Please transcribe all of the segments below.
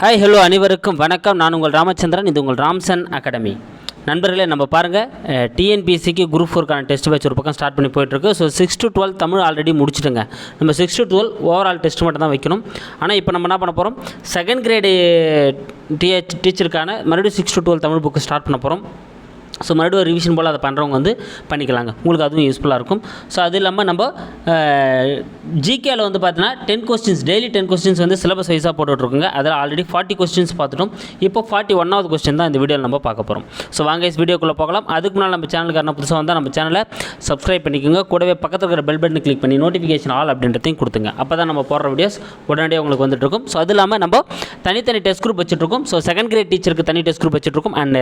Hi hello அனைவருக்கும் வணக்கம். நான் உங்கள் ராமச்சந்திரன் இது உங்கள் ராம்சன் அகாடமி நண்பர்களே நம்ம பாருங்கள் டிஎன்பிசிக்கு குரூப் ஃபோருக்கான டெஸ்ட் பேட்ச் ஒரு பக்கம் ஸ்டார்ட் பண்ணி போயிட்டுருக்கு. So six to twelve Tamil already முடிச்சுட்டுங்க. நம்ம six to twelve overall test மட்டும் தான் வைக்கணும். ஆனால் இப்போ நம்ம என்ன பண்ண போகிறோம் செகண்ட் கிரேடு டிஹெச் டீச்சருக்கான மறுபடியும் six to twelve Tamil book start பண்ண போகிறோம் ஸோ மறுபடியும் ஒரு ரிவிஷன் போல் அதை பண்ணுறவங்க வந்து பண்ணிக்கலாங்க. உங்களுக்கு அதுவும் யூஸ்ஃபுல்லாக இருக்கும். ஸோ அது இல்லாமல் நம்ம ஜிகேல வந்து பார்த்தீங்கன்னா ten questions daily ten questions வந்து சிலபஸ் வைஸாக போட்டுட்ருக்குங்க. அதில் ஆல்ரெடி ஃபார்ட்டி கொஸ்டின்ஸ் பார்த்துட்டோம். இப்போ ஃபார்ட்டி ஒன்னாவது கொஸ்டின் தான் இந்த வீடியோவில் நம்ம பார்க்க போகிறோம் ஸோ வாங்க இஸ் வீடியோக்குள்ளே போகலாம். அதுக்கு முன்னால் நம்ம சேனலுக்கு என்ன புதுசாக வந்தால் நம்ம சேனலை சப்ஸ்கிரைப் பண்ணிக்கோங்க. கூடவே பக்கத்தில் இருக்கிற பெல் பட்டன் கிளிக் பண்ணி நோட்டிஃபிகேஷன் ஆல் அப்படின்றதையும் கொடுத்துங்க. அப்போ தான் நம்ம போடுற வீடியோஸ் உடனடியாக உங்களுக்கு வந்துட்டு இருக்கும் ஸோ அது இல்லாமல் நம்ம தனித்தனி டெஸ்ட் குரூப் வச்சுட்ருக்கோம். ஸோ செகண்ட் கிரேட் டீச்சருக்கு தனி டெஸ்ட் குரூப் வச்சுட்ருக்கோம். அண்ட்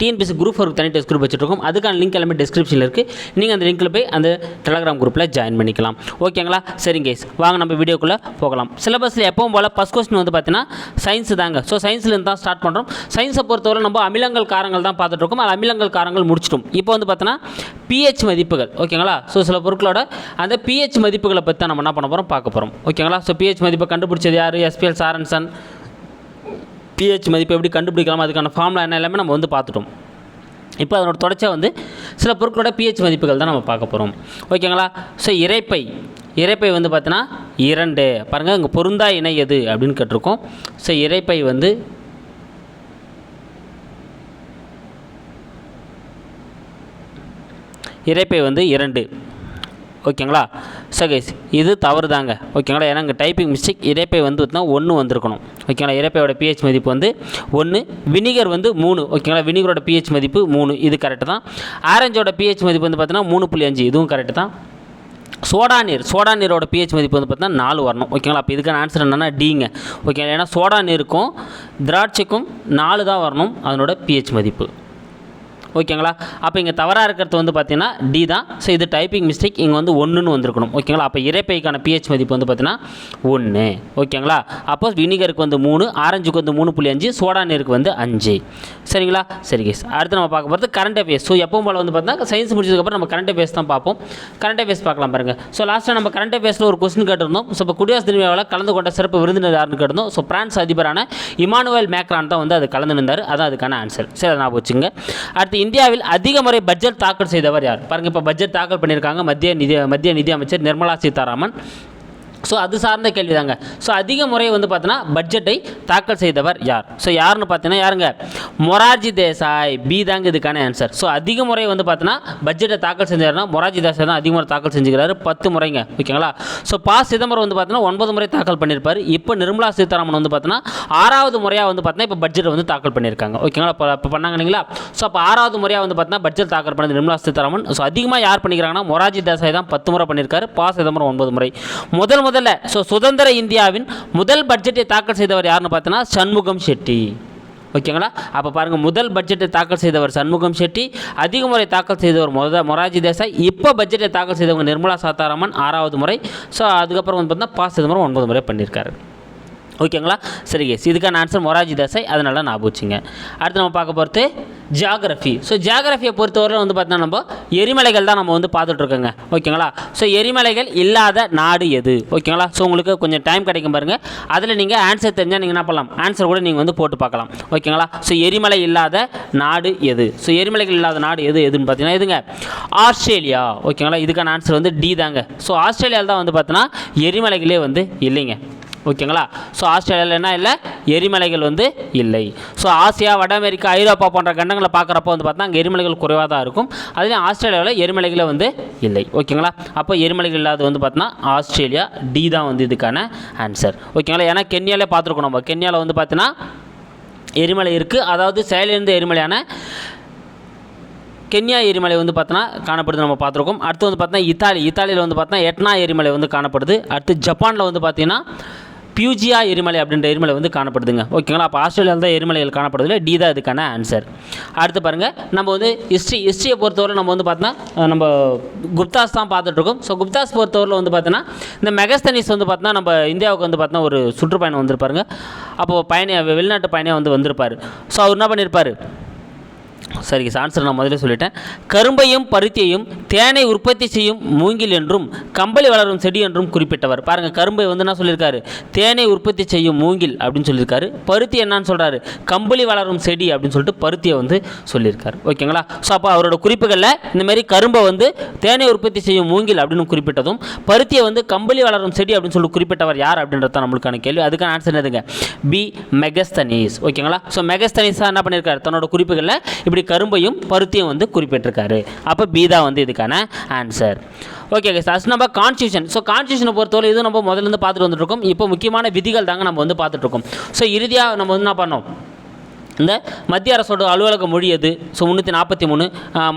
டிஎன்பிஎஸ்சி குரூப் ஒரு தனி டெஸ்ட் குரூப் வச்சுருக்கோம் அதுக்கான லிங்க் எல்லாமே டிஸ்கிரிப்ஷனில் இருக்குது நீங்கள் அந்த லிங்க்கில் போய் அந்த டெலகிராம் குரூப்பில் ஜாயின் பண்ணிக்கலாம். ஓகேங்களா சரிங்க கேஸ் வாங்க நம்ம வீடியோக்குள்ளே போகலாம். சிலபஸில் எப்பவும் போல் ஃபஸ்ட் கொஸ்டின் வந்து பார்த்தீங்கன்னா சயின்ஸ் தாங்க. ஸோ சயின்ஸ்லேருந்து தான் ஸ்டார்ட் பண்ணுறோம் சயின்ஸை பொறுத்தவரை நம்ம அமிலங்கள் காரங்கள் தான் பார்த்துட்டு இருக்கோம். அது அமிலங்கள் காரங்கள் முடிச்சிட்டோம். இப்போ வந்து பார்த்தீங்கன்னா பிஹெச் மதிப்புகள். ஓகேங்களா ஸோ சில பொருட்களோட அந்த பிஹெச் மதிப்புகளை பற்றி தான் நம்ம என்ன பண்ண போகிறோம் பார்க்க போகிறோம் ஓகேங்களா ஸோ பிஹெச் மதிப்பை கண்டுபிடிச்சது யார்? எஸ்பிஎல் சாரன்சன். பிஹெச் மதிப்பு எப்படி கண்டுபிடிக்கலாம் அதுக்கான ஃபார்முலா என்ன எல்லாமே நம்ம வந்து பார்த்துட்டோம். இப்போ அதனோட தொடர்ச்சியாக வந்து சில பொருட்களோட பிஹெச் மதிப்புகள் தான் நம்ம பார்க்க போகிறோம் ஓகேங்களா ஸோ இறைப்பை. இறைப்பை வந்து பார்த்தீங்கன்னா இரண்டு. பாருங்கள் இங்கே பொருந்தா இணை எது அப்படின்னு கேட்டிருக்கோம். ஸோ இறைப்பை வந்து இறைப்பை வந்து இரண்டு. ஓகேங்களா? ஸோ கைஸ் இது தவறு தாங்க ஓகேங்களா? ஏன்னா இங்கே டைப்பிங் மிஸ்டேக் இறைப்பை வந்து பார்த்தீங்கன்னா ஒன்று வந்திருக்கணும். ஓகேங்களா? இறைப்பையோட பிஹெச் மதிப்பு வந்து ஒன்று வினிகர் வந்து மூணு. ஓகேங்களா? வினிகரோட பிஹெச் மதிப்பு மூணு. இது கரெக்டு தான். ஆரஞ்சோட பிஹெச் மதிப்பு வந்து பார்த்தீங்கன்னா மூணு புள்ளி அஞ்சு. இதுவும் கரெக்டு தான். சோடா நீர். சோடா நீரோட பிஹெச் மதிப்பு வந்து பார்த்தீங்கன்னா நாலு வரணும். ஓகேங்களா? அப்போ இதுக்கான ஆன்சர் என்னென்னா டிங்க ஓகேங்களா? ஏன்னா சோடா நீருக்கும் திராட்சைக்கும் நாலு தான் வரணும். அதனோட பிஹெச் மதிப்பு. ஓகேங்களா? அப்போ இங்கே தவறாக இருக்கிறது வந்து பார்த்தீங்கன்னா டி தான். ஸோ இது டைப்பிங் மிஸ்டேக் இங்கே வந்து ஒன்றுன்னு வந்திருக்கணும். ஓகேங்களா? அப்போ இறைப்பைக்கான பிஹெச் மதிப்பு வந்து பார்த்தீங்கன்னா ஒன்று ஓகேங்களா? அப்போ வினிகருக்கு வந்து மூணு ஆரஞ்சுக்கு வந்து மூணு புள்ளி அஞ்சு சோடா நீருக்கு வந்து அஞ்சு. சரிங்களா? சரி கேஸ் அடுத்து நம்ம பார்க்க போகிறது கரண்ட் அஃபேர்ஸ் ஸோ எப்பவும் போல் வந்து பார்த்தீங்கன்னா சயின்ஸ் முடிச்சதுக்கப்புறம் நம்ம கரண்ட் அஃபேர்ஸ் தான் பார்ப்போம். கரண்ட் அஃபேர்ஸ் பார்க்கலாம் பாருங்கள் ஸோ லாஸ்ட்டாக நம்ம கரண்ட் அஃபேர்ஸில் ஒரு கொஸ்டின் கேட்டிருந்தோம். ஸோ இப்போ குடியரசு தினவிழாவில் கலந்து கொண்ட சிறப்பு விருந்தினர் யாருன்னு கேட்டிருந்தோம். ஸோ பிரான்ஸ் அதிபரான இமானுவேல் மேக்ரான் தான் வந்து அது கலந்து நின்றார் அதான் அதுக்கான ஆன்சர் சரி அதை நான் வச்சுங்க அடுத்து இந்தியாவில் அதிக முறை பட்ஜெட் தாக்கல் செய்தவர் யார்? பாருங்கள் இப்போ பட்ஜெட் தாக்கல் பண்ணியிருக்காங்க மத்திய நிதி மத்திய நிதி அமைச்சர் நிர்மலா சீதாராமன். ஸோ அது சார்ந்த கேள்வி தாங்க ஸோ அதிக முறை வந்து பார்த்தீங்கன்னா பட்ஜெட்டை தாக்கல் செய்தவர் யார்? ஸோ யாருன்னு பார்த்தீங்கன்னா யாருங்க? மொரார்ஜி தேசாய் பி தாங்க இதுக்கான ஆன்சர் ஸோ அதிக முறை வந்து பார்த்தீங்கன்னா பட்ஜெட்டை தாக்கல் செஞ்சாருன்னா மொரார்ஜி தேசாய் தான் அதிக முறை தாக்கல் செஞ்சுக்கிறாரு. பத்து முறைங்க. ஓகேங்களா ஸோ பா. சிதம்பரம் வந்து பார்த்தீங்கன்னா ஒன்பது முறை தாக்கல் பண்ணியிருப்பார் இப்போ நிர்மலா சீதாராமன் வந்து பார்த்தீங்கன்னா ஆறாவது முறையாக வந்து பார்த்தீங்கன்னா இப்போ பட்ஜெட்டை வந்து தாக்கல் பண்ணியிருக்காங்க ஓகேங்களா இப்போ இப்போ பண்ணாங்க இல்லைங்களா? ஸோ அப்போ ஆறாவது முறையாக வந்து பார்த்தீங்கன்னா பட்ஜெட் தாக்கல் பண்ணது நிர்மலா சீதாராமன். ஸோ அதிகமாக யார் பண்ணிக்கிறாங்கன்னா மொரார்ஜி தேசாய் தான் பத்து முறை பண்ணியிருக்காரு பா. சிதம்பரம் ஒன்பது முறை. முதல் முதல்ல ஸோ சுதந்திர இந்தியாவின் முதல் பட்ஜெட்டை தாக்கல் செய்தவர் யாருன்னு பார்த்தோன்னா சண்முகம் ஷெட்டி. ஓகேங்களா? அப்போ பாருங்கள் முதல் பட்ஜெட்டை தாக்கல் செய்தவர் சண்முகம் ஷெட்டி அதிக முறை தாக்கல் செய்தவர் முத மொராஜி தேசாய் இப்போ பட்ஜெட்டை தாக்கல் செய்தவங்க நிர்மலா சீதாராமன் ஆறாவது முறை ஸோ அதுக்கப்புறம் வந்து பார்த்தீங்கன்னா பா சிதம்பரம் ஒன்பது முறை பண்ணியிருக்காரு. ஓகேங்களா? சரி கேஸ் இதுக்கான ஆன்சர் மொராஜி தேசாய் அதனால நான் வச்சுங்க அடுத்து நம்ம பார்க்க போகிறது ஜியாகிரஃபி ஸோ ஜியாகிரஃபியை பொறுத்தவரை வந்து பார்த்தீங்கன்னா நம்ம எரிமலைகள் தான் நம்ம வந்து பார்த்துட்ருக்கோங்க ஓகேங்களா? ஸோ எரிமலைகள் இல்லாத நாடு எது? ஓகேங்களா? ஸோ உங்களுக்கு கொஞ்சம் டைம் கிடைக்கும் பாருங்கள் அதில் நீங்கள் ஆன்சர் தெரிஞ்சால் நீங்கள் என்ன பண்ணலாம்? ஆன்சர் கூட நீங்கள் வந்து போட்டு பார்க்கலாம். ஓகேங்களா? ஸோ எரிமலை இல்லாத நாடு எது? ஸோ எரிமலைகள் இல்லாத நாடு எது எதுன்னு பார்த்தீங்கன்னா எதுங்க ஆஸ்திரேலியா. ஓகேங்களா? இதுக்கான ஆன்சர் வந்து டி தாங்க. ஸோ ஆஸ்திரேலியாவில் தான் வந்து பார்த்தீங்கன்னா எரிமலைகளே வந்து இல்லைங்க. ஓகேங்களா? ஸோ ஆஸ்திரேலியாவில் என்ன இல்லை? எரிமலைகள் வந்து இல்லை. ஸோ ஆசியா வட அமெரிக்கா ஐரோப்பா போன்ற கண்டங்களை பார்க்குறப்போ வந்து பார்த்தா அங்கே எரிமலைகள் குறைவாக தான் இருக்கும். அதுலேயும் ஆஸ்திரேலியாவில் எரிமலைகளே வந்து இல்லை. ஓகேங்களா? அப்போ எரிமலைகள் இல்லாத வந்து பார்த்தோன்னா ஆஸ்திரேலியா டி தான் வந்து இதுக்கான ஆன்சர் ஓகேங்களா? ஏன்னா கென்யாலே பார்த்துருக்கோம் நம்ம. கென்யாவில் வந்து பார்த்தீங்கன்னா எரிமலை இருக்குது அதாவது செயலிருந்து எரிமலையான கென்யா எரிமலை வந்து பார்த்தோன்னா காணப்படுது நம்ம பார்த்துருக்கோம். அடுத்து வந்து பார்த்தோன்னா இத்தாலி. இத்தாலியில் வந்து பார்த்தோன்னா எட்னா எரிமலை வந்து காணப்படுது. அடுத்து ஜப்பானில் வந்து பார்த்தீங்கன்னா பியூஜியா எரிமலை அப்படின்ற எரிமலை வந்து காணப்படுதுங்க. ஓகேங்களா? அப்போ ஆஸ்திரேலியாவில் தான் எரிமலைகள் காணப்படுது டி தான் இதுக்கான ஆன்சர் அடுத்து பாருங்கள் நம்ம வந்து ஹிஸ்ட்ரி ஹிஸ்ட்ரியை பொறுத்தவரை நம்ம வந்து பார்த்தோன்னா நம்ம குப்தாஸ் தான் பார்த்துட்ருக்கோம் ஸோ குப்தாஸ் பொறுத்தவரையில் வந்து பார்த்தோன்னா இந்த மெகஸ்தனிஸ் வந்து பார்த்தோன்னா நம்ம இந்தியாவுக்கு வந்து பார்த்தோன்னா ஒரு சுற்றுப்பயணம் வந்திருப்பாருங்க. அப்போது பயணி வெளிநாட்டு பயணியாக வந்து வந்திருப்பார். ஸோ அவர் என்ன பண்ணியிருப்பார் சரி ஆன்சர் நான் முதல்ல சொல்லிட்டேன். கரும்பையும் பருத்தியையும் தேனை உற்பத்தி செய்யும் மூங்கில் என்றும் கம்பளி வளரும் செடி என்றும் குறிப்பிட்டவர். பாருங்கள் கரும்பை வந்து என்ன சொல்லியிருக்காரு? தேனை உற்பத்தி செய்யும் மூங்கில் அப்படின்னு சொல்லியிருக்காரு. பருத்தி என்னன்னு சொல்கிறாரு கம்பளி வளரும் செடி அப்படின்னு சொல்லிட்டு பருத்தியை வந்து சொல்லியிருக்காரு. ஓகேங்களா? ஸோ அப்போ அவரோட குறிப்புகளில் இந்தமாரி கரும்பை வந்து தேனை உற்பத்தி செய்யும் மூங்கில் அப்படின்னு குறிப்பிட்டதும் பருத்தியை வந்து கம்பளி வளரும் செடி அப்படின்னு சொல்லிட்டு குறிப்பிட்டவர் யார் அப்படின்றது தான் நம்மளுக்கான கேள்வி. அதுக்கான ஆன்சர் என்னதுங்க? பி. மெகஸ்தனீஸ். ஓகேங்களா? ஸோ மெகஸ்தனீஸ் என்ன பண்ணியிருக்காரு? தன்னோட குறிப்புகளில் இப்படி கரும்பையும் பருத்தியும் வந்து குறிப்பிட்டிருக்காரு. அப்போ பி தான் வந்து இதுக்கான ஆன்சர் ஓகே ஃபஸ்ட் நம்ம கான்ஸ்டியூஷன் ஸோ கான்ஸ்டியூஷனை பொறுத்தவரை இது நம்ம முதல்ல இருந்து பார்த்துட்டு வந்துட்டுருக்கோம் இப்போ முக்கியமான விதிகள் தாங்க நம்ம வந்து பார்த்துட்ருக்கோம் ஸோ இறுதியாக நம்ம வந்து என்ன பண்ணோம்? இந்த மத்திய அரசோட அலுவலக மொழி எது ஸோ முந்நூற்றி நாற்பத்தி மூணு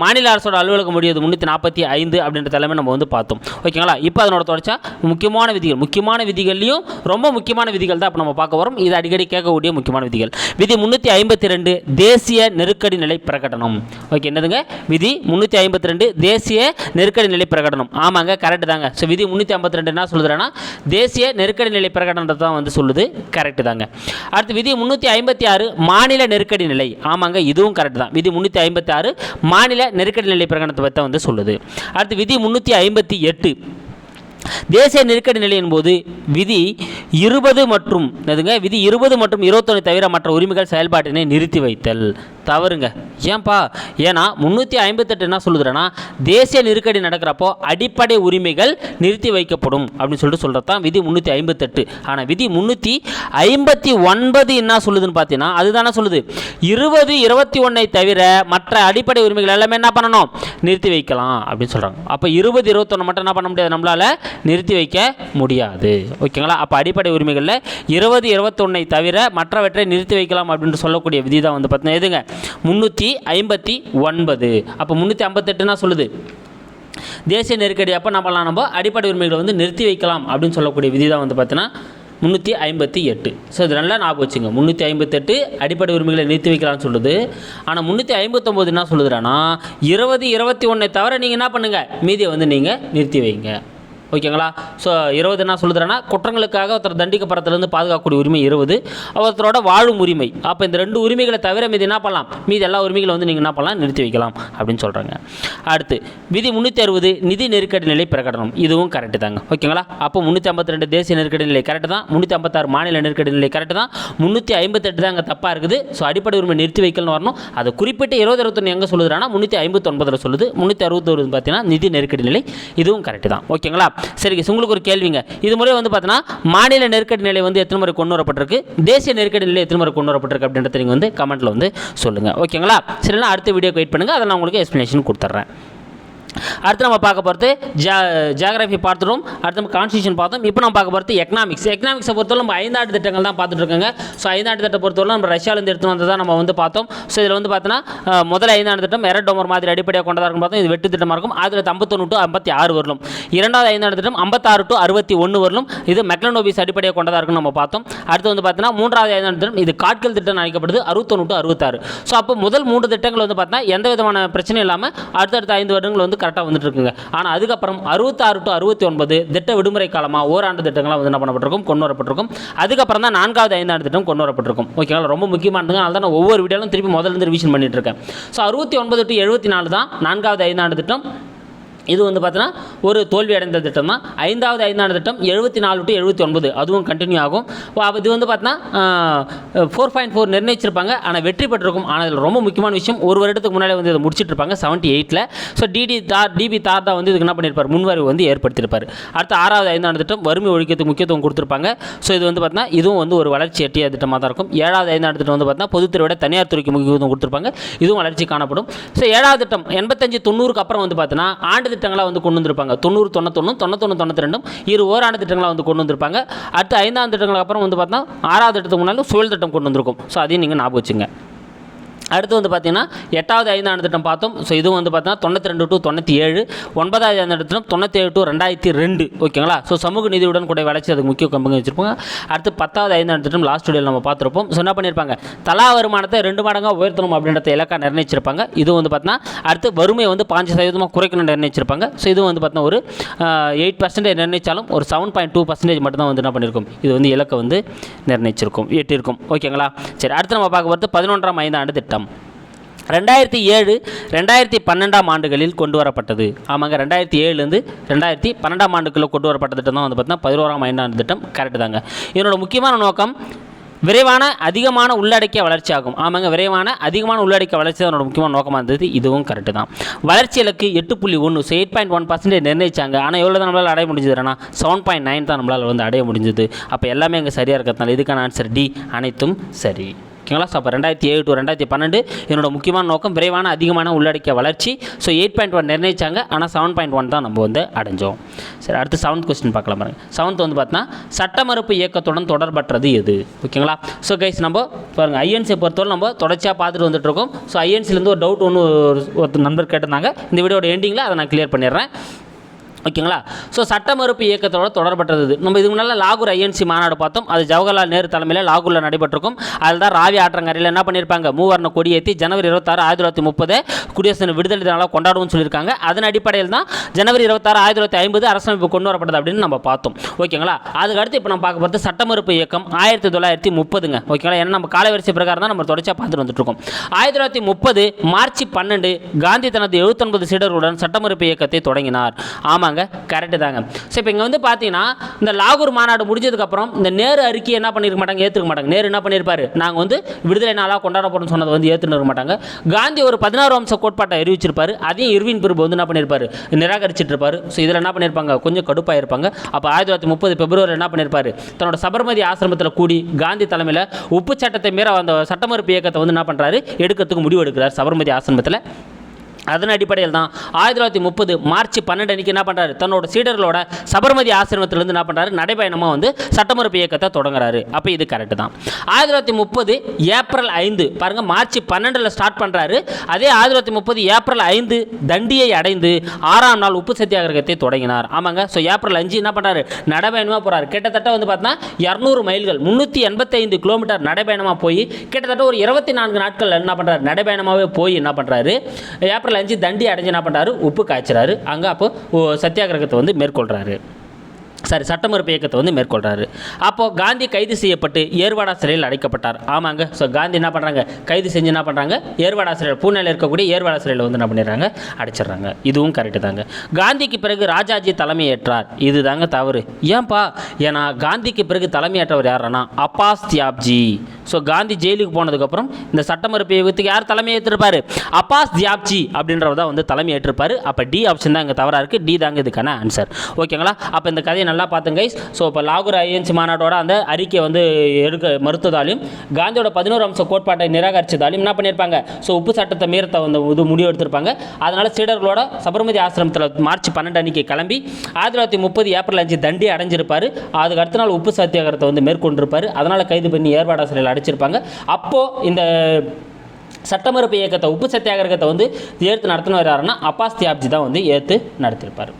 மாநில அரசோட அலுவலக மொழி எது முந்நூற்றி நாற்பத்தி ஐந்து அப்படின்ற தலைமை நம்ம வந்து பார்த்தோம். ஓகேங்களா? இப்போ அதனோட தொடர்ச்சா முக்கியமான விதிகள். முக்கியமான விதிகள்லையும் ரொம்ப முக்கியமான விதிகள் தான் இப்போ நம்ம பார்க்க வரோம். இது அடிக்கடி கேட்கக்கூடிய முக்கியமான விதிகள். விதி முந்நூற்றி ஐம்பத்தி ரெண்டு தேசிய நெருக்கடி நிலை பிரகடனம். ஓகே என்னதுங்க? விதி முந்நூற்றி ஐம்பத்தி ரெண்டு தேசிய நெருக்கடி நிலை பிரகடனம். ஆமாங்க கரெக்டு தாங்க. ஸோ விதி முந்நூற்றி ஐம்பத்தி ரெண்டு என்ன சொல்லுதுன்னா தேசிய நெருக்கடி நிலை பிரகடனத்தை தான் வந்து சொல்லுது. கரெக்டு தாங்க. அடுத்து விதி முந்நூற்றி ஐம்பத்தி ஆறு மாநில நெருக்கடி நிலை. ஆமாங்க இதுவும் கரெக்ட் தான். விதி முந்நூற்றி ஐம்பத்தி ஆறு மாநில நெருக்கடி நிலை பிரகடனத்தை பற்றி வந்து சொல்லுது. அடுத்து விதி முந்நூற்றி ஐம்பத்தி எட்டு. தேசிய நெருக்கடி நிலையின் போது விதி இருபது மற்றும் அதுங்க விதி இருபது மற்றும் இருபத்தொன்று தவிர மற்ற உரிமைகள் செயல்பாட்டினை நிறுத்தி வைத்தல். தவறுங்க. ஏன்பா? ஏன்னா முந்நூற்றி ஐம்பத்தெட்டு என்ன சொல்லுதுன்னா தேசிய நெருக்கடி நடக்கிறப்போ அடிப்படை உரிமைகள் நிறுத்தி வைக்கப்படும் அப்படின்னு சொல்லிட்டு சொல்கிறது தான் விதி முந்நூற்றி ஐம்பத்தெட்டு. ஆனால் விதி முந்நூற்றி ஐம்பத்தி ஒன்பது என்ன சொல்லுதுன்னு பார்த்தீங்கன்னா அதுதானே சொல்லுது. இருபது இருபத்தி ஒன்றை தவிர மற்ற அடிப்படை உரிமைகள் எல்லாமே என்ன பண்ணணும்? நிறுத்தி வைக்கலாம் அப்படின்னு சொல்கிறாங்க அப்போ இருபது இருபத்தொன்று மட்டும் என்ன பண்ண முடியாது நம்மளால்? நிறுத்தி வைக்க முடியாது. ஓகேங்களா? அப்போ அடிப்படை உரிமைகளில் இருபது இருபத்தொன்னை தவிர மற்றவற்றை நிறுத்தி வைக்கலாம் அப்படின்னு சொல்லக்கூடிய விதி தான் வந்து பார்த்தீங்கன்னா எதுங்க? முந்நூற்றி ஐம்பத்தி ஒன்பது. அப்போ முந்நூற்றி ஐம்பத்தெட்டுனா சொல்லுது. தேசிய நெருக்கடி அப்போ நம்மளாம் நம்ம அடிப்படை உரிமைகளை வந்து நிறுத்தி வைக்கலாம் அப்படின்னு சொல்லக்கூடிய விதி தான் வந்து பார்த்தீங்கன்னா முந்நூற்றி ஐம்பத்தி எட்டு. ஸோ இது நல்லா ஞாபகம் வச்சுங்க. முந்நூற்றி ஐம்பத்தெட்டு அடிப்படை உரிமைகளை நிறுத்தி வைக்கலாம்னு சொல்லுது. ஆனால் முந்நூற்றி ஐம்பத்தொம்போது என்ன சொல்லுதுறானா இருபது இருபத்தி ஒன்றை தவிர நீங்கள் என்ன பண்ணுங்கள் மீதியை வந்து நீங்கள் நிறுத்தி வைங்க. ஓகேங்களா? ஸோ இருபது என்ன சொல்லுதுன்னா குற்றங்களுக்காக ஒருத்தர் தண்டிக்கப்படுறதுலேருந்து பாதுகாக்கக்கூடிய உரிமை இருபது. ஒருத்தரோட வாழும் உரிமை. அப்போ இந்த ரெண்டு உரிமைகளை தவிர மீதி என்ன பண்ணலாம்? மீதி எல்லா உரிமைகளும் வந்து நீங்கள் என்ன பண்ணலாம்? நிறுத்தி வைக்கலாம் அப்படின்னு சொல்கிறாங்க அடுத்து விதி முந்நூற்றி அறுபது நிதி நெருக்கடி நிலை பிரகடனம். இதுவும் கரெக்டு தாங்க. ஓகேங்களா? அப்போ முந்நூற்றி ஐம்பத்தி ரெண்டு தேசிய நெருக்கடி நிலை கரெக்டு தான். முந்நூற்றி ஐம்பத்தாறு மாநில நெருக்கடி நிலை கரெக்டு தான். முந்நூற்றி ஐம்பத்தெட்டு தான் அங்கே தப்பாக இருக்குது. ஸோ அடிப்படை உரிமை நிறுத்தி வைக்கணும்னு வரணும். அது குறிப்பிட்ட இருபது அறுபத்தொன்று எங்கே சொல்லுதுன்னா முந்நூற்றி ஐம்பத்தொன்பதில் சொல்லுது. முந்நூற்றி அறுபத்தொரு பார்த்தீங்கன்னா நிதி நெருக்கடி நிலை இதுவும் கரெக்டு தான். ஓகேங்களா? சரி உங்களுக்கு ஒரு கேள்விங்க. இது முறை வந்து பார்த்தீங்கன்னா மாநில நெருக்கடி நிலை வந்து எத்தனை முறை கொண்டு வரப்பட்டிருக்கு? தேசிய நெருக்கடி நிலை எத்தனை முறை கொண்டு வரப்பட்டிருக்கு அப்படின்றத நீங்கள் வந்து கமெண்ட்டில் வந்து சொல்லுங்கள் ஓகேங்களா சரிங்களா அடுத்த வீடியோக்கு வெயிட் பண்ணுங்கள் அதை நான் உங்களுக்கு எக்ஸ்ப்ளனேஷன் கொடுத்துட்றேன். அடுத்து நம்ம பார்க்க போகிறது ஜா ஜியாகிரபி பார்த்துட்டோம் அடுத்து நம்ம கான்ஸ்டியூஷன் பார்த்தோம் இப்போ நம்ம பார்க்க போகிறது எக்கனாமிக்ஸ் எக்கனாமிக்ஸை பொறுத்தவரை நம்ம ஐந்தாண்டு திட்டங்கள் தான் பார்த்துட்டு இருக்காங்க. ஸோ ஐந்தாண்டு திட்டம் பொறுத்தவரை நம்ம ரஷ்யாவிலேருந்து எடுத்து வந்ததாக நம்ம வந்து பார்த்தோம். ஸோ இதில் வந்து பார்த்தோன்னா முதல் ஐந்தாண்டு திட்டம் எரடோமர் மாதிரி அடிப்படையாக கொண்டதாக இருக்கும் பார்த்தோம். இது வெட்டு திட்டமாக இருக்கும். அதில் ஐம்பத்தொன்று டு ஐம்பத்தி ஆறு வரலும். இரண்டாவது ஐந்தாண்டு திட்டம் ஐம்பத்தாறு டு அறுபத்தி ஒன்று வரலும். இது மெக்லனோபிஸ் அடிப்படையாக கொண்டதாக இருக்கும் நம்ம பார்த்தோம். அடுத்து வந்து பார்த்தீங்கன்னா மூன்றாவது ஐந்தாண்டு திட்டம் இது காட்கல் திட்டம் அழைக்கப்படுது. அறுபத்தொன்று டு அறுபத்தாறு. ஸோ அப்போ முதல் மூன்று திட்டங்கள் வந்து பார்த்தீங்கன்னா எந்த விதமான பிரச்சனையும் இல்லாமல் அடுத்தடுத்த ஐந்து வருடங்கள் வந்து கரெக்டாக வந்துட்டு இருக்குங்க ஆனால் அதுக்கப்புறம் அறுபத்தாறு டு அறுபத்தி ஒன்பது திட்ட விடுமுறை காலமாக ஓராண்டு திட்டங்களாக வந்து என்ன பண்ணப்பட்டிருக்கும்? கொண்டு வரப்பட்டிருக்கும் அதுக்கப்புறம் தான் நான்காவது ஐந்தாண்டு திட்டம் கொண்டு வரப்பட்டிருக்கும் ஓகேங்களா ரொம்ப முக்கியமானதுங்க. அதனால தான் ஒவ்வொரு வீடியோலும் திருப்பி முதல்ல இருந்து ரிவிஷன் பண்ணிட்டு இருக்கேன் ஸோ அறுபத்தி ஒன்பது டு எழுபத்தி நாலு தான் நான்காவது ஐந்தாண்டு திட்டம் இது வந்து பார்த்தீங்கன்னா ஒரு தோல்வி அடைந்த திட்டம்? தான் ஐந்தாவது ஐந்தாண்டு திட்டம் எழுபத்தி நாலு டு எழுபத்தி ஒன்பது. அதுவும் கண்டினியூ ஆகும். இது வந்து பார்த்தீங்கன்னா ஃபோர் பாயிண்ட் ஃபோர் நிர்ணயிச்சிருப்பாங்க. ஆனால் வெற்றி பெற்றிருக்கும். ஆனால் இதில் ரொம்ப முக்கியமான விஷயம் ஒரு வருடத்துக்கு முன்னாடி வந்து இதை முடிச்சிட்டு இருப்பாங்க செவன்ட்டி எயிட்டில் ஸோ டிடி தார் டிபி தார் தான் வந்து இதுக்கு என்ன பண்ணியிருப்பார் முன்வரிவு வந்து ஏற்படுத்தியிருப்பார் அடுத்து ஆறாவது ஐந்தாண்டு திட்டம் வறுமை ஒழிக்கிறதுக்கு முக்கியத்துவம் கொடுத்துருப்பாங்க. ஸோ இது வந்து பார்த்தீங்கன்னா இதுவும் வந்து ஒரு வளர்ச்சி எட்டிய திட்டமாக தான் இருக்கும். ஏழாவது ஐந்தாண்டு திட்டம் வந்து பார்த்தீங்கன்னா பொதுத்துறை விட தனியார் துறைக்கு முக்கியத்துவம் கொடுத்துருப்பாங்க. இதுவும் வளர்ச்சி காணப்படும். ஸோ ஏழாவது திட்டம் எண்பத்தஞ்சு தொண்ணூறுக்கு அப்புறம் வந்து பார்த்தீங்கன்னா ஆண்டு திட்டங்களாக வந்து கொண்டு வந்திருப்பாங்க. தொண்ணூறு தொண்ணூத்தொன்று தொண்ணூத்தொன்று தொண்ணூற்றி ரெண்டும் இரு ஓராண்டு திட்டங்களாக வந்து கொண்டு வந்திருப்பாங்க. அடுத்து ஐந்தாம் திட்டங்களுக்கு அப்புறம் வந்து பார்த்தா ஆறாவது திட்டத்துக்கு முன்னாலும் சுழல் திட்டம் கொண்டு வந்திருக்கும். ஸோ அதையும் நீங்கள் ஞாபகம் வச்சுங்க. அடுத்து வந்து பார்த்தீங்கன்னா எட்டாவது ஐந்தாண்டு திட்டம் பார்த்தோம். ஸோ இதுவும் வந்து பார்த்தீங்கன்னா தொண்ணூற்றி ரெண்டு டு தொண்ணூற்றி ஏழு ஒன்பதாவது ஐந்தாண்டு திட்டம் தொண்ணூற்றி ஏழு டு ரெண்டாயிரத்தி ரெண்டு. ஓகேங்களா? ஸோ சமூக நிதியுடன் கூட வளர்ச்சி அதுக்கு முக்கிய கம்பெனி வச்சிருப்பாங்க. அடுத்து பத்தாவது ஐந்தாண்டு திட்டம் லாஸ்ட் வீடியோவில் நம்ம பார்த்துருப்போம். ஸோ என்ன பண்ணியிருப்பாங்க? தலா வருமானத்தை ரெண்டு மடங்காக உயர்த்தணும் அப்படின்றத இலக்கா நிர்ணயிச்சிருப்பாங்க. இது வந்து பார்த்தீங்கன்னா அடுத்து வறுமையை வந்து பாஞ்சு சதவீதமாக குறைக்கணும்னு நிர்ணயிச்சிருப்பாங்க. ஸோ இது வந்து பார்த்தீங்கன்னா ஒரு எயிட் பர்சன்டேஜ் நிர்ணயிச்சாலும் ஒரு செவன் பாயிண்ட் டூ பர்சன்டேஜ் மட்டும் தான் வந்து என்ன பண்ணியிருக்கும் இது வந்து இலக்கை வந்து நிர்ணயிச்சிருக்கும் எட்டிருக்கும் ஓகேங்களா? சரி அடுத்து நம்ம பார்க்க போகிறது பதினொன்றாம் ஐந்தாண்டு திட்டம் ரெண்டாயிரத்தி ஏழு ரெண்டாயிரத்தி பன்னெண்டாம் ஆண்டுகளில் கொண்டு வரப்பட்டது ஆமாங்க ரெண்டாயிரத்தி ஏழுலேருந்து ரெண்டாயிரத்தி பன்னெண்டாம் ஆண்டுக்குள்ளே கொண்டு வரப்பட்ட திட்டம் தான் வந்து பார்த்தீங்கன்னா பதினோராம் ஐந்தாண்டு திட்டம். கரெக்டு தாங்க. இதனோட முக்கியமான நோக்கம் விரைவான அதிகமான உள்ளடக்கிய வளர்ச்சி ஆகும். ஆமாங்க விரைவான அதிகமான உள்ளடக்கிய வளர்ச்சி தான் அதனோட முக்கியமான நோக்கமாக இருந்தது. இதுவும் கரெக்டு தான். வளர்ச்சி இலக்கு எட்டு புள்ளி ஒன்று so eight point one percentage நிர்ணயிச்சாங்க. ஆனால் எவ்வளோ தான் நம்மளால் அடைய முடிஞ்சதுன்னா செவன் பாயிண்ட் நைன் தான் நம்மளால் வந்து அடைய முடிஞ்சது. அப்போ எல்லாமே அங்கே சரியாக இருக்கிறதுனால இதுக்கான ஆன்சர் டி அனைத்தும் சரி. ஓகேங்களா? ஸோ அப்போ ரெண்டாயிரத்தி ஏழு டு ரெண்டாயிரத்தி பன்னெண்டு என்னோட முக்கியமான நோக்கம் விரைவான அதிகமான உள்ளடக்கிய வளர்ச்சி. ஸோ எயிட் பாயிண்ட் ஒன் நிர்ணயிச்சாங்க. ஆனால் செவன் பாயிண்ட் ஒன் தான் நம்ம வந்து அடைஞ்சோம். சரி அடுத்து செவன்த் கொஸ்டின் பார்க்கலாம் பாருங்க. செவன்த் வந்து பார்த்தீங்கன்னா சட்ட மறுப்பு இயக்கத்துடன் தொடர்பற்றது எது? ஓகேங்களா? ஸோ கைஸ் நம்ம பாருங்கள் ஐஎன்சியை பொறுத்தவரை நம்ம தொடர்ச்சியாக பார்த்துட்டு வந்துட்டு இருக்கோம். ஸோ ஐஎன்சிலேருந்து ஒரு டவுட் ஒன்று ஒரு நண்பர் கேட்டிருந்தாங்க. இந்த வீடியோட எண்டிங்கில் அதை நான் கிளியர் பண்ணிடுறேன். ஓகேங்களா? ஸோ சட்ட மறுப்பு இயக்கத்தோட தொடர்பட்டது நம்ம இதுக்கு முன்னால் லாகூர் ஐஎன்சி மாநாடு பார்த்தோம். அது ஜவஹர்லால் நேரு தலைமையில் லாகூரில் நடைபெற்றிருக்கும். அதில் தான் ராவி ஆற்றங்கரையில் என்ன பண்ணியிருப்பாங்க? மூவர்ண கொடியேற்றி ஜனவரி இருபத்தாறு ஆயிரத்தி தொள்ளாயிரத்தி முப்பது குடியரசு தின விடுதலை நாளாக கொண்டாடுவோம்னு சொல்லியிருக்காங்க. அதன் அடிப்படையில் தான் ஜனவரி இருபத்தாறு ஆயிரத்தி தொள்ளாயிரத்தி ஐம்பது அரசமைப்பு கொண்டு வரப்பட்டது அப்படின்னு நம்ம பார்த்தோம். ஓகேங்களா? அதுக்கு அடுத்து இப்போ நம்ம பார்க்க போகிறது சட்ட மறுப்பு இயக்கம் ஆயிரத்தி தொள்ளாயிரத்தி முப்பதுங்க. ஓகேங்களா? ஏன்னா நம்ம காலவரிசை பிரகாரம் தான் நம்ம தொடர்ச்சியாக பார்த்துட்டு வந்துட்டுருக்கோம் ஆயிரத்தி தொள்ளாயிரத்தி முப்பது மார்ச் பன்னெண்டு காந்தி தனது எழுபத்தொன்பது சீடர்களுடன் சட்டமறுப்பு இயக்கத்தை தொடங்கினார். ஆமாங்க. கரெக்டு தாங்க. ஸோ இப்போ இங்கே வந்து பார்த்தீங்கன்னா இந்த லாகூர் மாநாடு முடிஞ்சதுக்கப்புறம் இந்த நேரு அறிக்கையை என்ன பண்ணிருக்க மாட்டாங்க? ஏற்றுக்க மாட்டாங்க. நேரு என்ன பண்ணியிருப்பாரு நாங்கள் வந்து விடுதலை நாளாக கொண்டாட போகிறோம்னு சொன்னதை வந்து ஏற்றுன்னு இருக்க மாட்டாங்க. காந்தி ஒரு பதினாறு அம்ச கோட்பாட்டை அறிவிச்சிருப்பார். அதையும் இருவின் பிரபு வந்து என்ன பண்ணியிருப்பாரு நிராகரிச்சிட்டு இருப்பார் ஸோ இதில் என்ன பண்ணியிருப்பாங்க கொஞ்சம் கடுப்பாக இருப்பாங்க அப்போ ஆயிரத்தி தொள்ளாயிரத்தி முப்பது பிப்ரவரி என்ன பண்ணியிருப்பாரு தன்னோட சபர்மதி ஆசிரமத்தில் கூடி காந்தி தலைமையில் உப்பு சட்டத்தை மீற அந்த சட்டமறுப்பு இயக்கத்தை வந்து என்ன பண்ணுறாரு எடுக்கிறதுக்கு முடிவு எடுக்கிறார் சபர்மதி ஆசிரமத்தில். அதன் அடிப்படையில் தான் ஆயிரத்தி தொள்ளாயிரத்தி முப்பது மார்ச் பன்னெண்டு அன்னைக்கு என்ன பண்ணுறாரு தன்னோட சீடர்களோட சபர்மதி ஆசிரமத்திலேருந்து என்ன பண்ணுறாரு நடைபயணமாக வந்து சட்டமறுப்பு இயக்கத்தை தொடங்குறாரு. அப்போ இது கரெக்டு தான். ஆயிரத்தி தொள்ளாயிரத்தி முப்பது ஏப்ரல் ஐந்து பாருங்கள் மார்ச் பன்னெண்டில் ஸ்டார்ட் பண்ணுறாரு அதே ஆயிரத்தி தொள்ளாயிரத்தி முப்பது ஏப்ரல் ஐந்து தண்டியை அடைந்து ஆறாம் நாள் உப்பு சத்தியாகிரகத்தை தொடங்கினார். ஆமாங்க. ஸோ ஏப்ரல் அஞ்சு என்ன பண்ணுறாரு நடைபயணமாக போகிறாரு கிட்டத்தட்ட வந்து பார்த்தா இரநூறு மைல்கள் முந்நூற்றி எண்பத்தைந்து கிலோமீட்டர் நடைபயணமாக போய் கிட்டத்தட்ட ஒரு இருபத்தி நான்கு நாட்கள் என்ன பண்ணுறாரு நடைபயணமாகவே போய் என்ன பண்ணுறாரு ஏப்ரல் அஞ்சு தண்டி அடைஞ்சு என்ன பண்ணுறாரு உப்பு காய்ச்சுறாரு. அங்கே அப்போ சத்தியாகிரகத்தை வந்து மேற்கொள்கிறாரு சாரி சட்டமறுப்பு இயக்கத்தை வந்து மேற்கொள்கிறாரு அப்போது காந்தி கைது செய்யப்பட்டு ஏர்வாடா சிறையில் அடைக்கப்பட்டார். ஆமாங்க. ஸோ காந்தி என்ன பண்ணுறாங்க கைது செஞ்சு என்ன பண்ணுறாங்க ஏர்வாடா சிறையில் பூனேல இருக்கக்கூடிய ஏர்வாடா சிறையில் வந்து என்ன பண்ணிடுறாங்க? அடைச்சிடுறாங்க. இதுவும் கரெக்டு தாங்க. காந்திக்கு பிறகு ராஜாஜி தலைமை ஏற்றார் இது தாங்க தவறு. ஏன்பா? ஏன்னா காந்திக்கு பிறகு தலைமை ஏற்றவர் யாருன்னா அப்பாஸ் தியாப்ஜி. ஸோ காந்தி ஜெயிலுக்கு போனதுக்கப்புறம் இந்த சட்டமறுப்பு இயக்கத்துக்கு யார் தலைமை ஏற்றிருப்பாரு அப்பாஸ் தியாப்ஜி அப்படின்றவர் தான் வந்து தலைமை ஏற்றிருப்பாரு அப்போ டி ஆப்ஷன் தான் இங்கே தவறாக இருக்குது டி தாங்க இதுக்கான ஆன்சர் ஓகேங்களா அப்போ இந்த கதையை நல்லா பார்த்துங்க கைஸ் ஸோ இப்போ லாகூர் ஐஎன்சி மாநாட்டோட அந்த அறிக்கையை வந்து எடுக்க மறுத்ததாலையும் காந்தியோட பதினோரு அம்ச கோட்பாட்டை நிராகரித்ததாலையும் என்ன பண்ணியிருப்பாங்க? ஸோ உப்பு சட்டத்தை மீறத்தை வந்து இது முடிவு எடுத்திருப்பாங்க. அதனால் சீடர்களோட சபர்மதி ஆசிரமத்தில் மார்ச் பன்னெண்டு அன்னைக்கு கிளம்பி ஆயிரத்தி தொள்ளாயிரத்தி முப்பது ஏப்ரல் அஞ்சு தண்டி அடைஞ்சிருப்பார். அதுக்கு அடுத்த நாள் உப்பு சத்தியாகிரத்தை வந்து மேற்கொண்டிருப்பார். அதனால் கைது பண்ணி ஏற்பாடு சிலையில் அடைச்சிருப்பாங்க. அப்போது இந்த சட்டமறுப்பு இயக்கத்தை உப்பு சத்தியாகிரகத்தை வந்து ஏற்று நடத்தினவர் யாருன்னா அப்பாஸ் தியாப்ஜி தான் வந்து ஏற்று நடத்தியிருப்பார்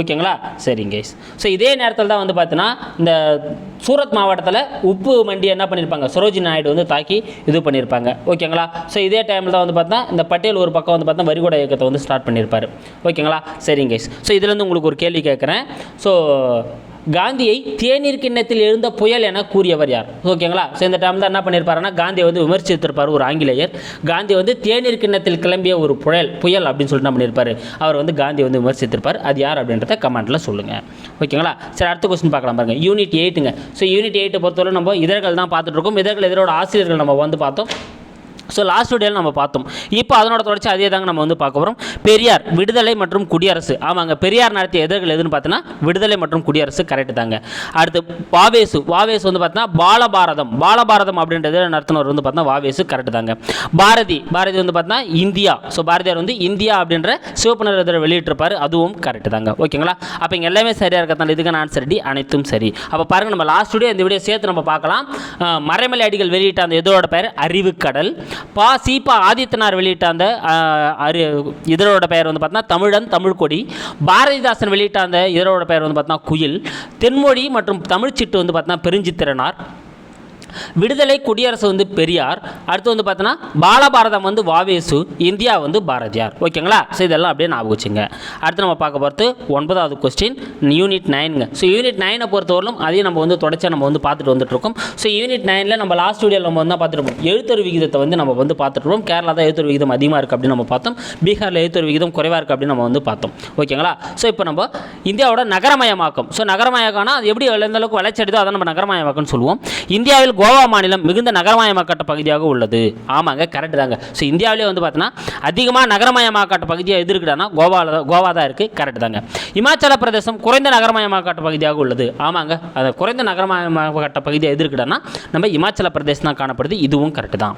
ஓகேங்களா? சரிங்க ஸோ இதே நேரத்தில் தான் வந்து பார்த்தீங்கன்னா இந்த சூரத் மாவட்டத்தில் உப்பு மண்டி என்ன பண்ணியிருப்பாங்க சரோஜி நாயுடு வந்து தாக்கி இது பண்ணியிருப்பாங்க ஓகேங்களா? ஸோ இதே டைமில் தான் வந்து பார்த்தீங்கன்னா இந்த பட்டேல் ஒரு பக்கம் வந்து பார்த்தா வரிகூட இயக்கத்தை வந்து ஸ்டார்ட் பண்ணியிருப்பார் ஓகேங்களா? சரிங்க ஸோ இதுலேருந்து உங்களுக்கு ஒரு கேள்வி கேட்குறேன் ஸோ காந்தியை தேநீர் கிண்ணத்தில் எழுந்த புயல் என கூறியவர் யார்? ஓகேங்களா? ஸோ இந்த டைமில் என்ன பண்ணியிருப்பாருன்னா காந்தியை வந்து விமர்சித்திருப்பார் ஒரு ஆங்கிலேயர். காந்தி வந்து தேநீர் கிண்ணத்தில் கிளம்பிய ஒரு புயல் புயல் அப்படின்னு சொல்லிட்டு என்ன பண்ணியிருப்பார்? அவர் வந்து காந்தி வந்து விமர்சித்திருப்பார். அது யார் அப்படின்றத கமெண்ட்டில் சொல்லுங்கள் ஓகேங்களா? சரி அடுத்த கொஸ்டின் பார்க்கலாம் பாருங்க. யூனிட் எயிட்டுங்க ஸோ யூனிட் எயிட்டை பொறுத்தவரை நம்ம இதழ்கள் தான் பார்த்துட்டு இருக்கோம். இதழ்கள் இதரோட ஆசிரியர்கள் நம்ம வந்து பார்த்தோம். ஸோ லாஸ்ட் வீடியோவில் நம்ம பார்த்தோம். இப்போ அதனோட தொடர்ச்சி அதே தாங்க நம்ம வந்து பார்க்க போகிறோம் பெரியார் விடுதலை மற்றும் குடியரசு. ஆமாங்க பெரியார் நடத்திய எதிர்கள் எதுன்னு பார்த்தோன்னா விடுதலை மற்றும் குடியரசு கரெக்டு தாங்க. அடுத்து வாவேசு. வாவேசு வந்து பார்த்தோன்னா பாலபாரதம். பாலபாரதம் அப்படின்றது நடத்தினவர் வந்து பார்த்தோன்னா வாவேசு கரெக்டு தாங்க. பாரதி. பாரதி வந்து பார்த்தோன்னா இந்தியா. ஸோ பாரதியார் வந்து இந்தியா அப்படின்ற சிவப்பு நிற இதழை அதுவும் கரெக்டு தாங்க. ஓகேங்களா? அப்போ இங்கே எல்லாமே சரியாக இருக்கிறதால இதுக்கான ஆன்சர் டி அனைத்தும் சரி. அப்போ பாருங்கள் நம்ம லாஸ்ட் வீடியோ இந்த வீடியோ சேர்த்து நம்ம பார்க்கலாம். மறைமலை அடிகள் வெளியிட்ட அந்த இதோட பேர் அறிவுக்கடல். பா சீபா ஆதித்தனார் வெளியிட்ட அந்த அஹ், இதழோட பெயர் வந்து பார்த்தீங்கன்னா தமிழன் கொடி பாரதிதாசன் வெளியிட்ட அந்த இதழோட பெயர் வந்து பார்த்தீங்கன்னா குயில். தென்மொழி மற்றும் தமிழ்ச்சிட்டு வந்து பார்த்தீங்கன்னா பெருஞ்சித்திரனார். விடுதலை குடியரசு வந்து பெரியார் அடுத்து வந்து பார்த்தோன்னா பாலபாரதம் வந்து வாவேசு இந்தியா வந்து பாரதியார். ஓகேங்களா? ஸோ இதெல்லாம் அப்படியே ஞாபகம் வச்சுங்க. அடுத்து நம்ம பார்க்க போகிறது ஒன்பதாவது கொஸ்டின் யூனிட் நைனுங்க ஸோ யூனிட் நைனை பொறுத்தவரையிலும் அதையும் நம்ம வந்து தொடர்ச்சியாக நம்ம வந்து பார்த்துட்டு வந்துட்டு இருக்கோம். ஸோ யூனிட் நைனில் நம்ம லாஸ்ட் வீடியோவில் நம்ம வந்து பார்த்துருப்போம் எழுத்தொரு விகிதத்தை வந்து நம்ம வந்து பார்த்துருப்போம் கேரளா தான் எழுத்தொரு விகிதம் அதிகமாக இருக்குது அப்படின்னு நம்ம பார்த்தோம். பீகாரில் எழுத்தொரு விகிதம் குறைவாக இருக்குது அப்படின்னு நம்ம வந்து பார்த்தோம். ஓகேங்களா? ஸோ இப்போ நம்ம இந்தியாவோட நகரமயமாக்கம். ஸோ நகரமயமாக்கம்னா அது எப்படி எந்த அளவுக்கு வளர்ச்சி அடைதோ அதை நம்ம நகரமயமாக்கம்னு சொல்லுவோம். இந்தியாவில் கோவா மாநிலம் மிகுந்த நகரமயமாக்கப்பட்ட பகுதியாக உள்ளது. ஆமாங்க கரெக்ட் தாங்க. ஸோ இந்தியாவிலே வந்து பார்த்தீங்கன்னா அதிகமாக நகரமயமாக்கப்பட்ட பகுதியாக எது இருக்குடானா கோவாவில் தான் கோவா தான் இருக்குது கரெக்ட் தாங்க. இமாச்சல பிரதேசம் குறைந்த நகரமயமாக்கப்பட்ட பகுதியாக உள்ளது. ஆமாங்க அது குறைந்த நகரமயமாக்கப்பட்ட பகுதியாக எது இருக்குடானா நம்ம இமாச்சல பிரதேசம் தான் காணப்படுது. இதுவும் கரெக்டு தான்.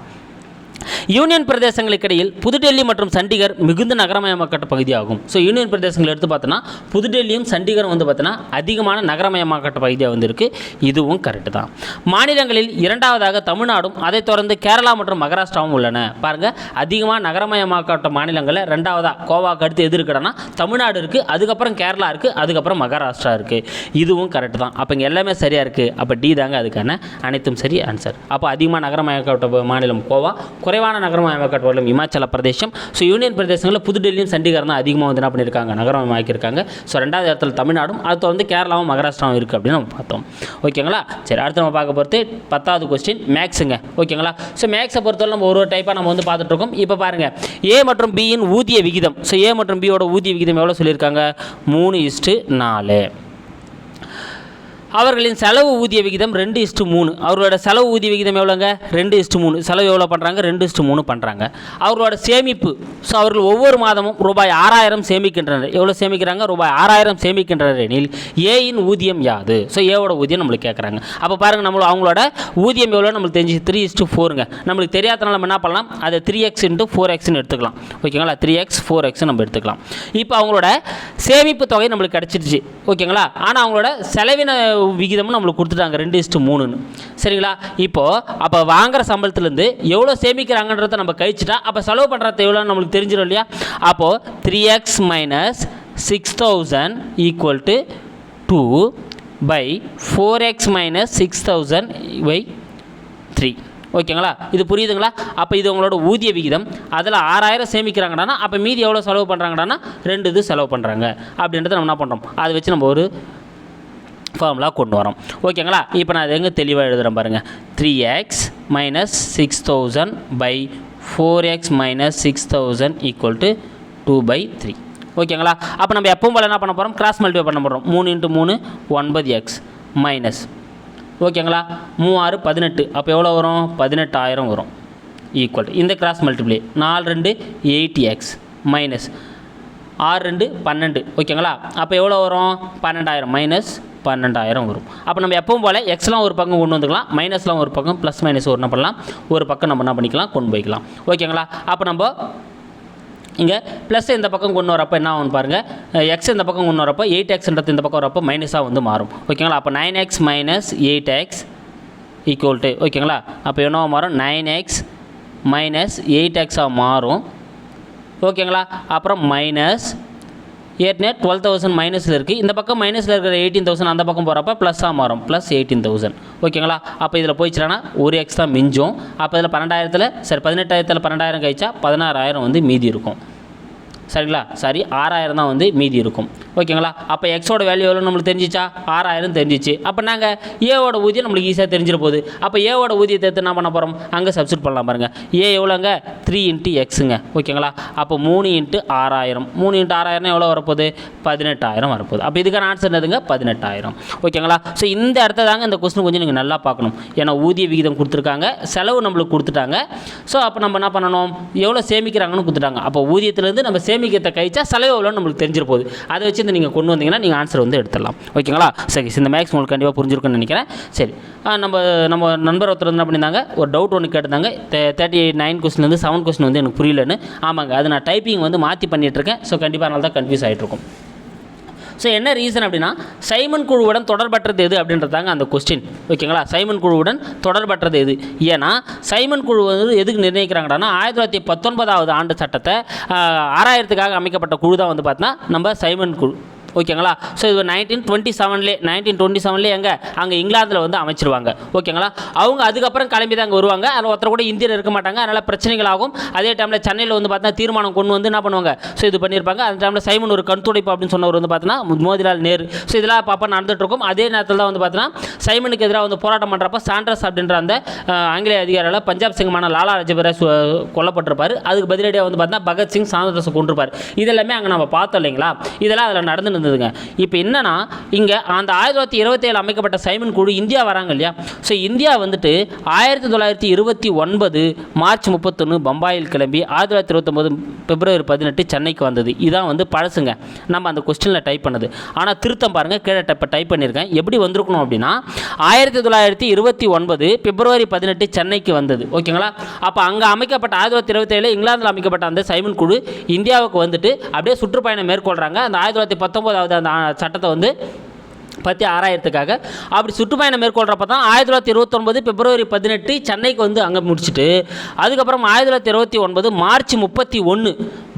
யூனியன் பிரதேசங்களுக்கு இடையில் புதுடெல்லி மற்றும் சண்டிகர் மிகுந்த நகரமயமாக்கப்பட்ட பகுதியாகும். ஸோ யூனியன் பிரதேசங்கள் எடுத்து பார்த்தோன்னா புதுடெல்லியும் சண்டிகரும் வந்து பார்த்தோன்னா அதிகமான நகரமயமாக்கப்பட்ட பகுதியாக வந்திருக்கு. இதுவும் கரெக்டு தான். மாநிலங்களில் இரண்டாவதாக தமிழ்நாடும் அதைத் தொடர்ந்து கேரளா மற்றும் மகாராஷ்டிராவும் உள்ளன. பாருங்கள் அதிகமாக நகரமயமாக்கப்பட்ட மாநிலங்களில் ரெண்டாவதாக கோவாக்கு அடுத்து எது இருக்குன்னா தமிழ்நாடு இருக்குது அதுக்கப்புறம் கேரளா இருக்குது அதுக்கப்புறம் மகாராஷ்டிரா இருக்குது இதுவும் கரெக்டு தான். அப்போ இங்கே எல்லாமே சரியாக இருக்குது அப்போ டி தாங்க அதுக்கான அனைத்தும் சரி ஆன்சர் அப்போ அதிகமாக நகரமயமாக்கப்பட்ட மாநிலம் கோவா குறைவான நகரமயமாக்கப்பட்ட நகரமயமாக்கப்பட்டுள்ள இமாச்சல பிரதேசம். ஸோ யூனியன் பிரதேசங்களில் புதுடெல்லியும் சண்டிகர் தான் அதிகமாக வந்து என்ன பண்ணியிருக்காங்க? நகரமயமாக்கியிருக்காங்க ஸோ ரெண்டாவது இடத்துல தமிழ்நாடும் அடுத்து வந்து கேரளாவும் மகாராஷ்டிராவும் இருக்குது அப்படின்னு நம்ம பார்த்தோம். ஓகேங்களா? சரி அடுத்து நம்ம பார்க்க பொறுத்து பத்தாவது கொஸ்டின் மேக்ஸுங்க ஓகேங்களா? ஸோ மேக்ஸை பொறுத்தவரை நம்ம ஒரு ஒரு டைப்பாக நம்ம வந்து பார்த்துட்ருக்கோம் இப்போ பாருங்கள் ஏ மற்றும் பியின் ஊதிய விகிதம். ஸோ ஏ மற்றும் பியோட ஊதிய விகிதம் எவ்வளோ சொல்லியிருக்காங்க? மூணு இஸ்ட்டு நாலு. அவர்களின் செலவு ஊதிய விகிதம் ரெண்டு இஸ்ட்டு மூணு. அவர்களோட செலவு ஊதிய விகிதம் எவ்வளோங்க? ரெண்டு இஸ்ட்டு மூணு. செலவு எவ்வளோ பண்ணுறாங்க ரெண்டு இஸ்ட்டு மூணு பண்ணுறாங்க அவர்களோட சேமிப்பு ஸோ அவர்கள் ஒவ்வொரு மாதமும் ரூபாய் ஆறாயிரம் சேமிக்கின்றனர். எவ்வளோ சேமிக்கிறாங்க? ரூபாய் ஆறாயிரம் சேமிக்கின்றனர் எனில் ஏயின் ஊதியம் யாது? ஸோ ஏவோட ஊதியம் நம்மளுக்கு கேட்குறாங்க அப்போ பாருங்கள் நம்மளோட அவங்களோட ஊதியம் எவ்வளோ? நம்மளுக்கு தெரிஞ்சு த்ரீ இஸ்ட்டு ஃபோருங்க நம்மளுக்கு தெரியாதனால நம்ம என்ன பண்ணலாம்? அதை த்ரீ எக்ஸ் இன்ட்டு ஃபோர் எக்ஸ்னு எடுத்துக்கலாம். ஓகேங்களா? த்ரீ எக்ஸ் ஃபோர் எக்ஸ் நம்ம எடுத்துக்கலாம். இப்போ அவங்களோட சேமிப்பு தொகை நம்மளுக்கு கிடச்சிருச்சு. ஓகேங்களா? ஆனால் அவங்களோட செலவின விகிதமும் நம்மளுக்கு கொடுத்துட்டாங்க. ரெண்டு இஸ்ட்டு மூணுன்னு. சரிங்களா? இப்போது அப்போ வாங்குற சம்பளத்துலேருந்து எவ்வளோ சேமிக்கிறாங்கன்றதை நம்ம கழிச்சிட்டா அப்போ செலவு பண்ணுறது எவ்வளோன்னு நம்மளுக்கு தெரிஞ்சிடும் இல்லையா? அப்போது three x minus six thousand equal to two by four x minus six thousand by three ஓகேங்களா? இது புரியுதுங்களா? அப்போ இது உங்களோட ஊதிய விகிதம். அதில் ஆறாயிரம் சேமிக்கிறாங்கடானா அப்போ மீதி எவ்வளோ செலவு பண்ணுறாங்கடானா ரெண்டு இது செலவு பண்ணுறாங்க அப்படின்றத நம்ம என்ன பண்ணுறோம் அதை வச்சு நம்ம ஒரு ஃபார்முலா கொண்டு வரோம். ஓகேங்களா இப்போ நான் அது எங்கே தெளிவாக எழுதுகிறேன் பாருங்கள் three x minus six thousand by four x minus six thousand equal to two by three ஓகேங்களா அப்போ நம்ம எப்பவும் போல் என்ன பண்ண போகிறோம் கிராஸ் மல்டிஃபை பண்ண போகிறோம் மூணு இன்ட்டு மூணு ஒன்பது எக்ஸ் மைனஸ் ஓகேங்களா மூவாறு பதினெட்டு. அப்போ எவ்வளோ வரும்? பதினெட்டாயிரம் வரும். ஈக்குவல் இந்த கிராஸ் மல்டிப்ளை நாலு ரெண்டு எயிட்டி எக்ஸ் மைனஸ் ஆறு ரெண்டு பன்னெண்டு. ஓகேங்களா அப்போ எவ்வளோ வரும்? பன்னெண்டாயிரம் மைனஸ் பன்னெண்டாயிரம் வரும். அப்போ நம்ம எப்பவும் போல் எக்ஸ்லாம் ஒரு பக்கம் கொண்டு வந்துக்கலாம் மைனஸ்லாம் ஒரு பக்கம் ப்ளஸ் மைனஸ் ஒரு என்ன பண்ணலாம்? ஒரு பக்கம் நம்ம என்ன பண்ணிக்கலாம்? கொண்டு போய்க்கலாம். ஓகேங்களா அப்போ நம்ம இங்கே ப்ளஸ் இந்த பக்கம் கொண்டு வரப்போ என்ன ஆகும் பாருங்கள் எக்ஸ் இந்த பக்கம் கொண்டு வரப்போ எயிட் எக்ஸ்ன்றது இந்த பக்கம் வரப்போ மைனஸாக வந்து மாறும். ஓகேங்களா அப்போ nine x minus eight x equal to ஓகேங்களா அப்போ என்னவாக மாறும்? நைன் எக்ஸ் மைனஸ் எயிட் எக்ஸாக மாறும். ஓகேங்களா அப்புறம் மைனஸ் ஏற்கனவே டுவெல் தௌசண்ட் மைனஸில் இருக்குது இந்த பக்கம் மைனஸில் இருக்கிற எயிட்டீன் தௌசண்ட் அந்த பக்கம் போகிறப்ப ப்ளஸ்ஸாக மாறும். ப்ளஸ் எயிட்டீன் தௌசண்ட் ஓகேங்களா அப்போ இதில் போயிடுச்சுனா ஒரு எக்ஸ் தான் மிஞ்சும். அப்போ இதில் பன்னெண்டாயிரத்தில் சரி பதினெட்டாயிரத்தில் பன்னெண்டாயிரம் கழிச்சா பதினாறாயிரம் வந்து மீதி இருக்கும். சரிங்களா? சரி ஆறாயிரம் தான் வந்து மீதி இருக்கும். ஓகேங்களா? அப்போ எக்ஸோட வேல்யூ எவ்வளோ நம்மளுக்கு தெரிஞ்சிச்சா? ஆறாயிரம் தெரிஞ்சிச்சு. அப்போ நாங்கள் ஏவோட ஊதியம் நம்மளுக்கு ஈஸியாக தெரிஞ்சிட போகுது. அப்போ ஏவோட ஊதியத்தை எடுத்து என்ன பண்ண போகிறோம் அங்கே சப்ஸ்டியூட் பண்ணலாம் பாருங்கள் ஏ எவ்வளோங்க த்ரீ இன்ட்டு எக்ஸுங்க ஓகேங்களா? அப்போ மூணு இன்ட்டு ஆறாயிரம். மூணு இன்ட்டு ஆறாயிரம் எவ்வளோ வரப்போகுது? பதினெட்டாயிரம் வரப்போகுது. அப்போ இதுக்கான ஆன்சர் என்னதுங்க? பதினெட்டாயிரம். ஓகேங்களா? ஸோ இந்த இடத்த தாங்க இந்த கொஸ்டின் கொஞ்சம் நீங்கள் நல்லா பார்க்கணும். ஏன்னா ஊதிய விகிதம் கொடுத்துருக்காங்க. செலவு நம்மளுக்கு கொடுத்துட்டாங்க. ஸோ அப்போ நம்ம என்ன பண்ணணும்? எவ்வளோ சேமிக்கிறாங்கன்னு கொடுத்துட்டாங்க. அப்போ ஊதியத்துலேருந்து நம்ம சே சேமிக்கத்தை கழிச்சா செலவு எவ்வளோன்னு நம்மளுக்கு தெரிஞ்சிரு போகுது. அதை வச்சு இந்த நீங்கள் கொண்டு வந்தீங்கன்னா நீங்கள் ஆன்சர் வந்து எடுத்துடலாம். ஓகேங்களா? சரி இந்த மேக்ஸ் உங்களுக்கு கண்டிப்பாக புரிஞ்சிருக்குன்னு நினைக்கிறேன். சரி நம்ம நம்ம நண்பர் ஒருத்தர் என்ன பண்ணியிருந்தாங்க? ஒரு டவுட் ஒன்று கேட்டிருந்தாங்க. தேர்ட்டி நைன் கொஸ்டின் வந்து செவன் கொஸ்டின் வந்து எனக்கு புரியலன்னு. ஆமாங்க அது நான் டைப்பிங் வந்து மாற்றி பண்ணிகிட்ருக்கேன் ஸோ கண்டிப்பாக அதனால தான் கன்ஃபியூஸ் ஆகிட்டு இருக்கும். ஸோ என்ன ரீசன் அப்படின்னா சைமன் குழுவுடன் தொடர்பற்றது எது அப்படின்றதாங்க அந்த கொஸ்டின் ஓகேங்களா சைமன் குழுவுடன் தொடர்பற்றது எது? ஏன்னா சைமன் குழு வந்து எதுக்கு நிர்ணயிக்கிறாங்கன்னா ஆயிரத்தி தொள்ளாயிரத்தி பத்தொன்பதாவது ஆண்டு சட்டத்தை ஆறாயிரத்துக்காக அமைக்கப்பட்ட குழு தான் வந்து பார்த்தீங்கன்னா நம்ம சைமன் குழு. ஓகேங்களா? ஸோ இது நைன்டீன் டுவெண்ட்டி செவன்லேயே நைன்டீன் டுவெண்ட்டி செவன்லேயே எங்கே? அங்கே இங்கிலாந்தில் வந்து அமைச்சிருவாங்க. ஓகேங்களா? அவங்க அதுக்கப்புறம் கிளம்பி தான் அங்கே வருவாங்க. அதில் ஒருத்தர் கூட இந்தியர் இருக்க மாட்டாங்க. அதனால் பிரச்சனைகள் ஆகும். அதே டைமில் சென்னையில் வந்து பார்த்தா தீர்மானம் கொண்டு வந்து என்ன பண்ணுவாங்க? ஸோ இது பண்ணியிருப்பாங்க அந்த டைமில் சைமன் ஒரு கண்துடைப்பு அப்படின்னு சொன்னவர் வந்து பார்த்தீங்கன்னா மோதிலால் நேரு. ஸோ இதெல்லாம் பாப்பா நடந்துட்டு இருக்கும் அதே நேரத்தில் தான் வந்து பார்த்தீங்கன்னா சைமனுக்கு எதிராக வந்து போராட்டம் பண்ணுறப்ப சாண்ட்ரஸ் அப்படின்ற அந்த ஆங்கிலேய அதிகாரியால் பஞ்சாப் சிங்கமான லாலா ராஜபராய் கொல்லப்பட்டிருப்பார். அதுக்கு பதிலடியாக வந்து பார்த்தீங்கன்னா பகத்சிங் சாந்தரசை கொண்டிருப்பார் இதெல்லாமே அங்கே நம்ம பார்த்தோம் இல்லைங்களா? இதெல்லாம் அதில் நடந்து இருந்ததுங்க. இப்போ என்னன்னா இங்கே அந்த ஆயிரத்தி தொள்ளாயிரத்தி இருபத்தேழு அமைக்கப்பட்ட சைமன் குழு இந்தியா வராங்க இல்லையா? ஸோ இந்தியா வந்துட்டு ஆயிரத்தி தொள்ளாயிரத்தி இருபத்தி ஒன்பது மார்ச் முப்பத்தொன்று பம்பாயில் கிளம்பி ஆயிரத்தி தொள்ளாயிரத்தி இருபத்தொம்போது பிப்ரவரி பதினெட்டு சென்னைக்கு வந்தது. இதான் வந்து பழசுங்க. நம்ம அந்த கொஸ்டினில் டைப் பண்ணது. ஆனால் திருத்தம் பாருங்கள் கீழே இப்போ டைப் பண்ணியிருக்கேன். எப்படி வந்திருக்கணும் அப்படின்னா ஆயிரத்தி தொள்ளாயிரத்தி இருபத்தி ஒன்பது பிப்ரவரி பதினெட்டு சென்னைக்கு வந்தது. ஓகேங்களா? அப்போ அங்கே அமைக்கப்பட்ட ஆயிரத்தி தொள்ளாயிரத்தி இருபத்தேழு இங்கிலாந்தில் அமைக்கப்பட்ட அந்த சைமன் குழு இந்தியாவுக்கு வந்துட்டு அப்படியே சுற்றுப்பயணம் மேற்கொள்கிறாங்க அந்த ஆயிரத்தி தொள்ளாயிரத்தி பத்தொம்போதாவது அந்த சட்டத்தை வந்து பற்றி ஆராயறதுக்காக. அப்படி சுற்றுப்பயணம் மேற்கொள்கிறப்ப தான் ஆயிரத்தி தொள்ளாயிரத்தி இருபத்தொன்பது பிப்ரவரி பதினெட்டு சென்னைக்கு வந்து அங்கே முடிச்சுட்டு அதுக்கப்புறம் ஆயிரத்தி தொள்ளாயிரத்தி இருபத்தி ஒன்பது மார்ச் முப்பத்தி ஒன்று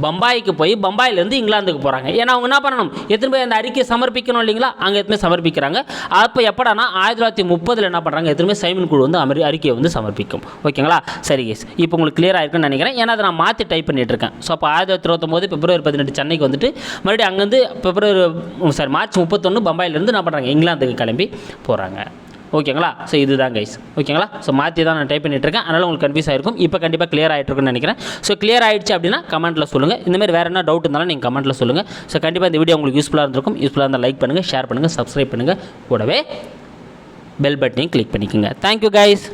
பம்பாய்க்கு போய் பம்பாயிலேருந்து இங்கிலாந்துக்கு போகிறாங்க ஏன்னா அவங்க என்ன பண்ணணும்? எத்தனை போய் அந்த அறிக்கையை சமர்ப்பிக்கணும் இல்லைங்களா? அங்கே எத்தனை சமர்ப்பிக்கிறாங்க? அப்போ எப்படானா ஆயிரத்தி தொள்ளாயிரத்தி முப்பதில் என்ன பண்ணுறாங்க எத்தனை சைமன் குழு வந்து அமெரி அறிக்கையை வந்து சமர்ப்பிக்கும். ஓகேங்களா? சரி கேஸ் இப்போ உங்களுக்கு கிளியர் ஆயிருக்குன்னு நினைக்கிறேன். ஏன்னா அதை நான் மாற்றி டைப் பண்ணிட்டு இருக்கேன். ஸோ அப்போ ஆயிரத்தி தொள்ளாயிரத்தி இருபத்தொம்போது பிப்ரவரி பதினெட்டு சென்னைக்கு வந்துட்டு மறுபடியும் அங்கேருந்து பிப்ரவரி சாரி மார்ச் முப்பத்தொன்று பம்பாயிலேருந்து என்ன பண்ணுறாங்க இங்கிலாந்துக்கு கிளம்பி போகிறாங்க ஓகேங்களா? ஸோ இதுதான் கைஸ் ஓகேங்களா? ஸோ மாற்றி தான் நான் டைப் பண்ணிட்டு இருக்கேன் அதனால் உங்களுக்கு கன்ஃபியூஸ் ஆயிருக்கும். இப்போ கண்டிப்பாக கிளியர் ஆகிட்டுருக்குன்னு நினைக்கிறேன். ஸோ கிளியர் ஆகிடுச்சு அப்படின்னா கமெண்ட்டில் சொல்லுங்கள் இந்த மாதிரி வேறு என்ன டவுட் இருந்தாலும் நீங்கள் கமெண்ட்டில் சொல்லுங்கள் ஸோ கண்டிப்பாக இந்த வீடியோ உங்களுக்கு யூஸ்ஃபுல்லாக இருந்திருக்கும். யூஸ்ஃபுல்லாக இருந்தால் லைக் பண்ணுங்கள் ஷேர் பண்ணுங்கள் சப்ஸ்கிரைப் பண்ணுங்கள் கூடவே பெல் பட்டனையும் கிளிக் பண்ணிக்கோங்க. Thank you guys